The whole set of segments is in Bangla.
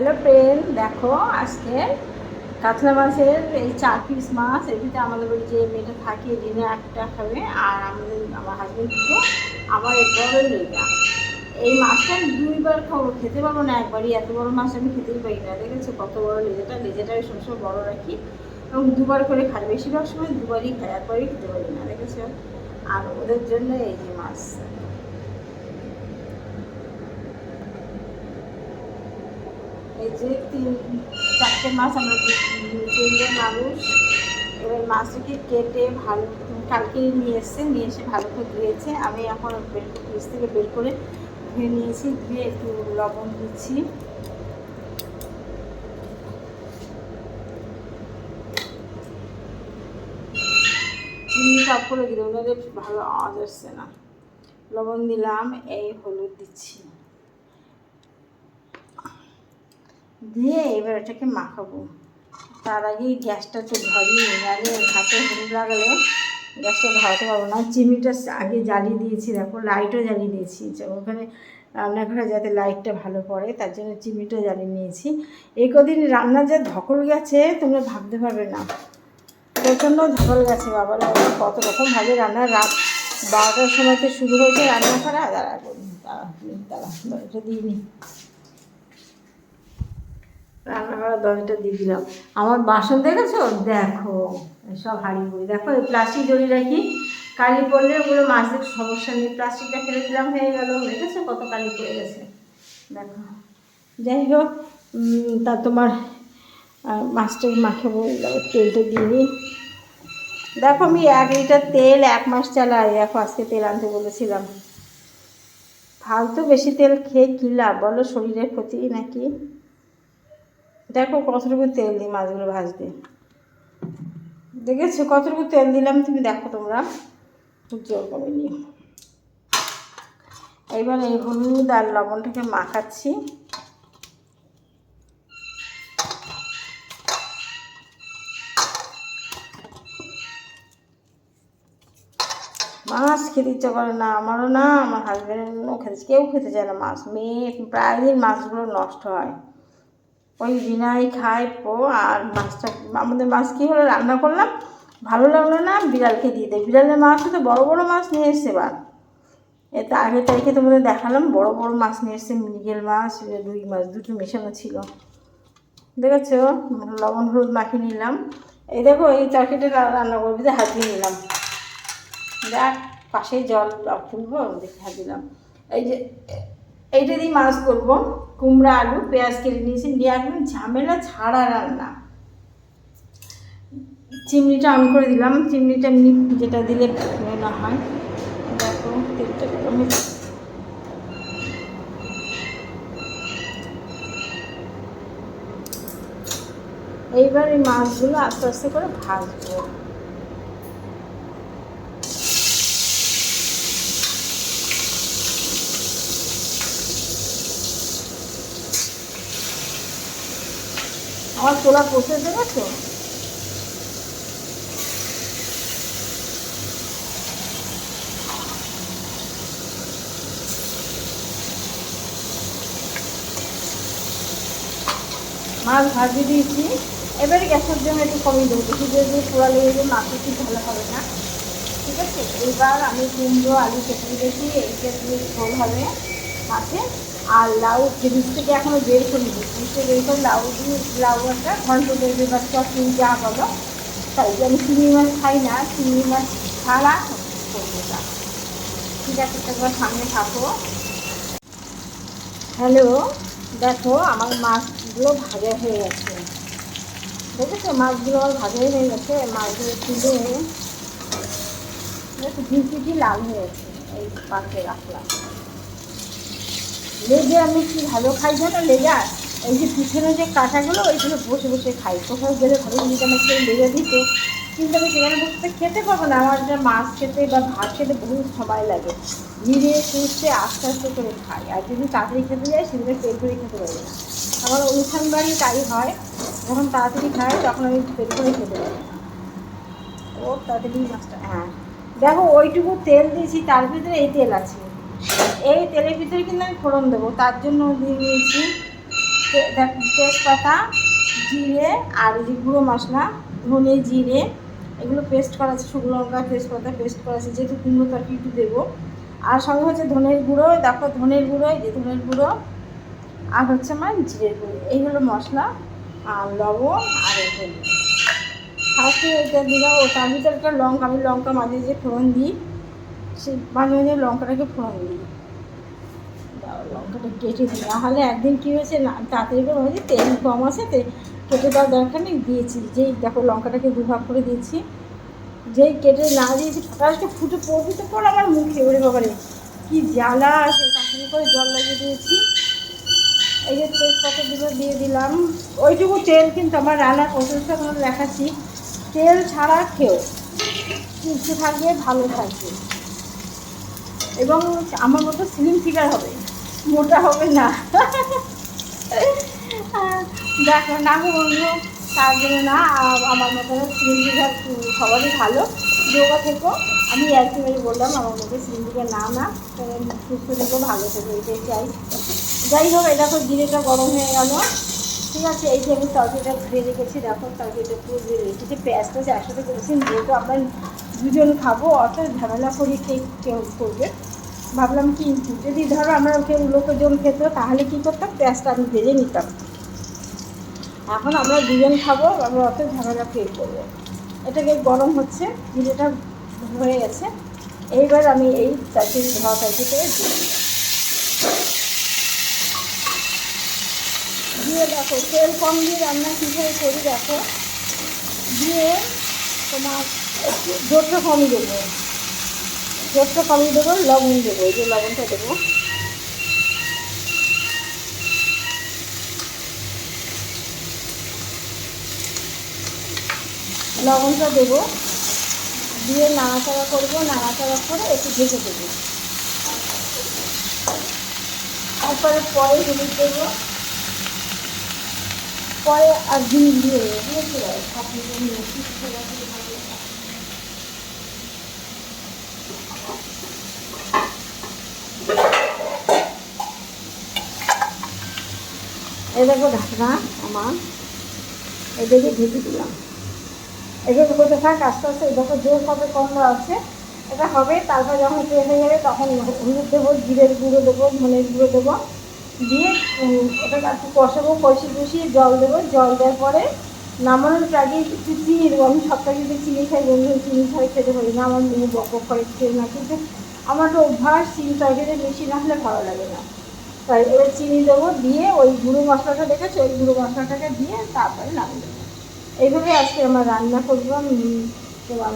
হ্যালো ফ্রেন্ড দেখো আজকে কাতলা মাছের এই চার পিস মাছ এদিকে আমাদের বাড়ি যে মেয়েটা থাকে, দিনে একটা খাবে, আর আমাদের, আমার হাজবেন্ড দুটো, আমার এক বড় লেগা এই মাছটা দুইবার খাব, খেতে পারব না একবারই, এত বড় মাছ আমি খেতেই পারি না, দেখেছ? কত বড় লেজেটা লেজেটা আমি সবসময় বড় রাখি, এবং দুবার করে খাই, বেশিরভাগ সময় দুবারই খাই, একবারই খেতে পারি না, দেখেছ? আর ওদের জন্য এই যে মাছ। এই যে তিন, চারটে মাছ আমরা তিনজন মানুষ এবার মাছটাকে কেটে ভালো কালকে নিয়ে এসছে, নিয়ে এসে ভালো করে ধুয়েছে। আমি এখন বের, ফ্রিজ থেকে বের করে ধুয়ে নিয়েছি, ধুয়ে একটু লবণ দিচ্ছি। চিনি টপ দিলাম ওনাদের ভালো আওয়াজ আসছে না। লবণ দিলাম, এই হলুদ দিচ্ছি। দিয়ে এবার এটাকে মাখাবো। তার আগেই গ্যাসটা একটু ধরিয়ে নাহলে হাতে হলুদ লাগালে গ্যাসটা ধরাতে পারব না। চিমনিটা আগে জ্বালিয়ে দিয়েছি, দেখো, লাইটও জ্বালিয়ে দিয়েছি ওখানে রান্নাঘরে যাতে লাইটটা ভালো পড়ে, তার জন্য চিমনিটা জ্বালিয়ে নিয়েছি। এই কদিন রান্নার যা ধকল গেছে, তোমরা ভাবতে পারবে না। প্রচণ্ড ধকল গেছে, বাবা কত রকম রকমভাবে রান্না। রাত বারোটার সময় তো শুরু হয়েছে রান্না করা দাঁড়া দাঁড়া দাঁড়া এটা দিইনি রান্না দরজাটা দিয়ে দিলাম। আমার বাসন দেখেছ? দেখো, সব হাড়ি বুড়ি দেখো, এই প্লাস্টিক জড়িয়ে রাখি কালি পড়লে ওগুলো মাছের সমস্যা নেই। প্লাস্টিকটা ফেলে দিলাম, হয়ে গেল। দেখেছ কত কালি পড়ে গেছে? দেখো। যাই হোক তা তোমার মাছটাকে এবার তেলটা দিয়ে নিই। দেখো, আমি এক লিটার তেল এক মাস চালাই। দেখো, আজকে তেল আনতে বলেছিলাম। ফালতু বেশি তেল খেয়ে কী লাভ? বলো, শরীরের ক্ষতি নাকি? দেখো কতটুকু তেল দিই মাছগুলো ভাজতে দেখেছ কতটুকু তেল দিলাম? তুমি দেখো তোমরা। জোর করে নিও। এবার এই হলুদ আর লবণটাকে মাখাচ্ছি। মাছ খেতে ইচ্ছা করে না, আমারও না, আমার হাজব্যান্ডও খেতে কেউ খেতে চায় না মাছ। মেয়ে, প্রায় দিন মাছগুলো নষ্ট হয়। ওই বিনাই খায়, পো, আর মাছটা আমাদের মাছ কী হলো? রান্না করলাম। ভালো লাগল না, বিড়ালকে দিয়ে দেয় বিড়ালের মাছ তো বড় বড় মাছ নিয়ে এসছে এবার। এতে আগের তারিখে তোমাদের দেখালাম, বড় বড় মাছ নিয়ে এসছে, মৃগেল মাছ রুই মাছ, দুটো মেশানো ছিল। দেখেছ? লবণ, হলুদ মাখিয়ে নিলাম। এই দেখো, এই তরকারিটা রান্না করবি যে হাত দিয়ে নিলাম। দেখ পাশে জল তুলবো দেখে হাত দিলাম এই যে এইটা দিয়ে মাছ করব। কুমড়া, আলু, পেঁয়াজ কেটে নিয়েছি। নিয়ে একদম ঝামেলা ছাড়া রান্না। চিমনিটা অন করে দিলাম। চিমনিটা এমনি যেটা দিলে না হয়। দেখো, তেলটা এইবার এই মাছগুলো আস্তে আস্তে করে ভাজবো। আমার তোলা পচে দেখেছ? মাছ ভাজিয়ে দিয়েছি। এবারে গ্যাসের জন্য একটু কমিয়ে দেবো। বেশি যদি পোড়া লেগে যাবে মাছ একটু ভালো হবে না। ঠিক আছে? এবার আমি কুমড়ো, আলু কেটে দিয়েছি। এইটা দিয়ে ঝোল হবে। মাছে আর লাউ ফ্রিজ থেকে এখনও বের করি ফ্রিজ থেকে বের করে লাউ দিয়ে লাউ একটা ঘন্ট দেবে, বা চটনি যা বলো। তাই আমি চিংড়ি মাছ খাই না, চিংড়ি মাছ ছাড়া করব না ঠিক আছে, একবার সামনে থাকো। হ্যালো, দেখো আমার মাছগুলো ভাজা হয়ে গেছে। দেখেছ? মাছগুলো আমার ভাজা হয়ে গেছে। মাছগুলো তুলে দেখো ঝিঁকি লাল হয়ে গেছে। এই পাশে রাখলাম। লেগে আমি কি ভালো খাই জানো? লেগা এই যে পিছনে যে কাঁটাগুলো, ওইগুলো বসে বসে খাই। কোথাও গেলে ভালো যদি কেউ লেগে দিত। কিন্তু আমি সেখানে বসে খেতে পারব না। আমার যা মাছ খেতে বা ভাত খেতে বহু সময় লাগে। ধীরে সুস্থে আস্তে আস্তে করে খাই। আর যদি তাড়াতাড়ি খেতে যাই সেগুলো পেট করে খেতে পারি না। আমার অনুষ্ঠান বাড়ি তাই হয়। যখন তাড়াতাড়ি খাই, তখন আমি পেট করে খেতে পারি না। ও, তাড়াতাড়ি মাছটা হ্যাঁ। দেখো, ওইটুকু তেল দিয়েছি, তার ভিতরে এই তেল আছে। এই তেলের ভিতরে কিন্তু আমি ফোড়ন দেবো, তার জন্য দিয়ে দেখ, তেজপাতা, জিরে আর যে গুঁড়ো মশলা, ধনে জিরে, এগুলো পেস্ট করা আছে, শুকনো লঙ্কা, তেজপাতা পেস্ট করা আছে, যেহেতু কুমড়ো তরকারি একটু দেবো। আর সঙ্গে হচ্ছে ধনের গুঁড়ো, দেখো ধনের গুঁড়ো যে ধনের গুঁড়ো, আর হচ্ছে আমার জিরের গুঁড়ো, এই হলো মশলা, আর লবণ, আর এই হলুদ। ফার্স্টে এটা দিলাম ও তার ভিতরে একটা লঙ্কা, আমি লঙ্কা মাঝে যে ফোড়ন দিই সে মাঝে মাঝে লঙ্কাটাকে ফোড়ন দিই। লঙ্কাটা কেটে দিই নাহলে একদিন কী হয়েছে না, তাড়াতাড়ি করে তেল কম আছে কেটে দেওয়ার দরকার নেই, দিয়েছি। যেই দেখো লঙ্কাটাকে দুভাগ করে দিয়েছি, যেই কেটে না দিয়েছি ফটাসকে ফুটে পড়বি তো পর আমার মুখে, ওরে বাবারে কি জ্বালা আছে তাড়াতাড়ি করে জল লাগিয়ে দিয়েছি। এই যে তেজপাতাগুলো দিয়ে দিলাম, ওইটুকু তেল কিন্তু আমার রান্নার প্রসেসটা তোমাদের দেখাচ্ছি। তেল ছাড়া খেও সুস্থ থাকবে, ভালো থাকবে। এবং আমার মতো স্লিম ফিগার হবে। মোটা হবে না। দেখো না গো বন্ধু, তার জন্য না, আমার মতো স্লিম ফিগার সবারই ভালো। যোগা থেকো, আমি একটু মেরে বললাম, আমার মতো স্লিম ফিগার না না তো সুস্থ থেকো, ভালো থেকো, এটাই চাই। যাই হোক, এই দেখো জিরেটা গরম হয়ে গেল। ঠিক আছে, এই যে আমি তরকারিটা ধুয়ে রেখেছি, দেখো, তরকারিটা পুরো ধুয়ে রেখেছি। পেঁয়াজটা যে একসাথে করেছি যেহেতু আমরা দুজন খাব অত ঝামেলা করি, কে কেউ করবে। ভাবলাম কি, যদি ধরো আমরা কেউ লোকজন খেত, তাহলে কি করতাম? পেঁয়াজটা আমি ভেজে নিতাম। এখন আমরা দুজন খাব, আমরা অত ঝামেলা কে করব। এটাকে গরম হচ্ছে, জিরেটা হয়ে গেছে। এইবার আমি এই তরকারি ধোয়া তরকারিটা দিয়ে। দিয়ে দেখো, তেল কম দিয়ে রান্না কীভাবে করি দেখো? দিয়ে তোমার একটু জোরটা কম দেবো। জোরটা কমই দেবো, লবণ দেবো, এই যে লবণটা দেবো। লবণটা দেবো। দিয়ে নাড়াচাড়া করব, নাড়াচাড়া করে একটু ঢেকে দেবো তারপরে পরে হলুদ দেবো। পরে আর ডিম দিয়ে দেবো, বুঝতে পারো আপনি এই দেখো ঢাকনা আমার। এদিকে ঢেকে দিলাম। এগুলো হতে থাক, আস্তে আস্তে দেখো জোর কবে কম আছে। এটা হবে, তারপর যখন তেল হয়ে যাবে, তখন হলুদ দেবো, জিরের গুঁড়ো দেবো, ধনের গুঁড়ো দেবো। দিয়ে ওটাকে একটু কষাবো, কষিয়ে কষিয়ে জল দেবো। জল দেওয়ার পরে নামানোর আগে একটু চিনি দেবো। আমি সবটা যদি চিনি খাই, বন্ধু, চিনি ছাড়া খেতে পারি না। আমার মেয়ে বক করে খেয়ে না, কিন্তু আমার তো অভ্যাস, চিনি তরকারিতে বেশি না হলে ভালো লাগে না। তাই এবার চিনি দেবো দিয়ে ওই গুঁড়ো মশলাটা দেখেছ? ওই গুঁড়ো মশলাটাকে দিয়ে তারপরে নামিয়ে দেবো। এইভাবে আজকে আমার রান্না করব তোমার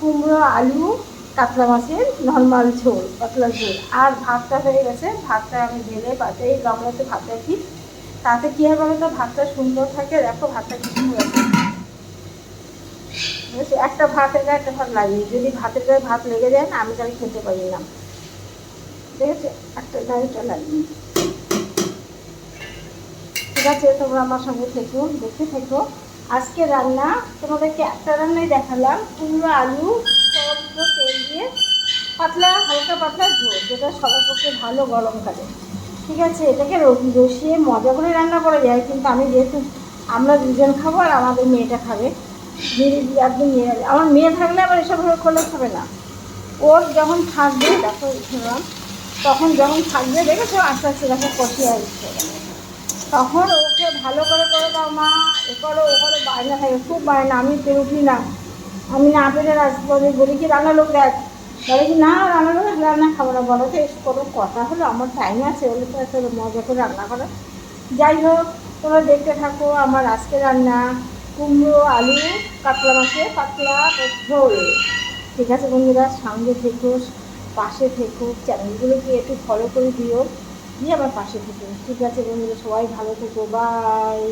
কুমড়ো, আলু, কাতলা মাছের নর্মাল ঝোল, পাতলা ঝোল। আর ভাতটা হয়ে গেছে, ভাতটা আমি ঢেলে পাতে, এই গামলাতে ভাত রাখি। তাতে কী হবে বলতো? ভাতটা সুন্দর থাকে, দেখো ভাতটা হয়েছে। বুঝেছ? একটা ভাতের গায়ে একটা ভাত লাগিয়ে যদি ভাতের গায়ে ভাত লেগে যায় না, আমি তাহলে খেতে পারি না। ঠিক আছে, তোমরা আমার সঙ্গে থেকো, দেখতে থেকো। আজকে রান্না, তোমাদেরকে একটা রান্নাই দেখালাম, কুমড়ো, আলু সব তেল দিয়ে পাতলা, হালকা পাতলা ঝোল, যেটা সবার পক্ষে ভালো গরমকালে ঠিক আছে, এটাকে রসিয়ে মজা করে রান্না করা যায়, কিন্তু আমি যেহেতু আমরা দুজন খাব আর আমাদের মেয়েটা খাবে একদম মেয়ে আমার মেয়ে থাকলে আবার এসব করলে খাবে না। ওর যখন থাকবে, দেখো শুনলাম তখন যখন থাকবে দেখেছ, আস্তে আস্তে দেখো কষিয়ে আসছে। তখন ওকে ভালো করে করে দাও মা, এ করো, ও করো বায়না থাকে খুব বায়না আমি পেরে উঠি না। আমি না পেরে আমি বলি কি রান্না লোক দেখ? বলে কি না, রান্না লোক রান্না খাব না, বলো তো কোনো কথা হলো? আমার টাইম আছে, বলে তো এত মজা করে রান্না করে। যাই হোক, তোমরা দেখতে থাকো আমার আজকে রান্না। কুমড়ো, আলু, কাতলা মাছের পাতলা ঝোল। ঠিক আছে বন্ধুরা সঙ্গে থেকো পাশে থেকো, চ্যানেলগুলোকে একটু ফলো করে দিও। দিয়ে আমার পাশে থেকো। ঠিক আছে বন্ধুরা, সবাই ভালো থেকো বাই